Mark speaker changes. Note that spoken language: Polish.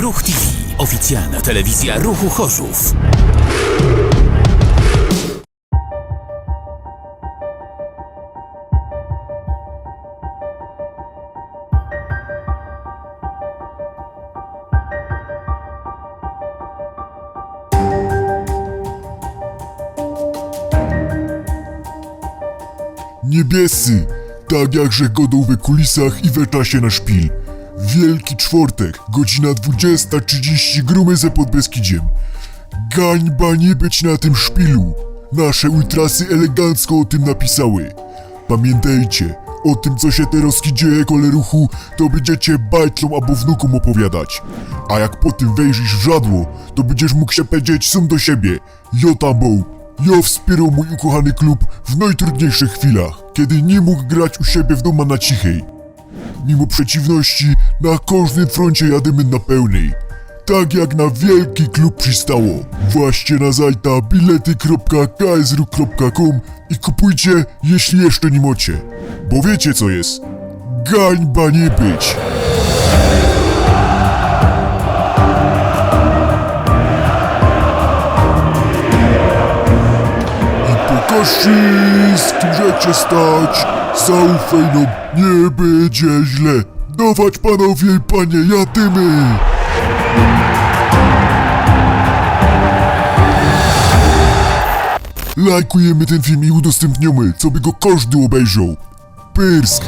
Speaker 1: Ruch TV. Oficjalna telewizja Ruchu Chorzów.
Speaker 2: Niebiescy, tak jakże godą we kulisach i we czasie na szpil. Wielki czwartek, godzina 20.30 Grumeze pod Beskidziem. Gańba nie być na tym szpilu. Nasze ultrasy elegancko o tym napisały. Pamiętajcie, o tym co się teraz dzieje kole ruchu, to będziecie bajtlom albo wnukom opowiadać. A jak po tym wejrzysz w żadło, to będziesz mógł się powiedzieć sum do siebie. Jo tabą, ja wspierał mój ukochany klub w najtrudniejszych chwilach, kiedy nie mógł grać u siebie w domu na cichej. Mimo przeciwności, na każdym froncie jadymy na pełnej. Tak jak na wielki klub przystało. Właśnie na zajta bilety.ksru.com i kupujcie, jeśli jeszcze nie macie. Bo wiecie co jest. Gańba nie być. I pokaż wszystkim, że cię stać. Zaufaj nam, nie będzie źle. Dawać panowie i panie, jadymy! Lajkujemy ten film i udostępniamy, co by go każdy obejrzał. Pyrsk,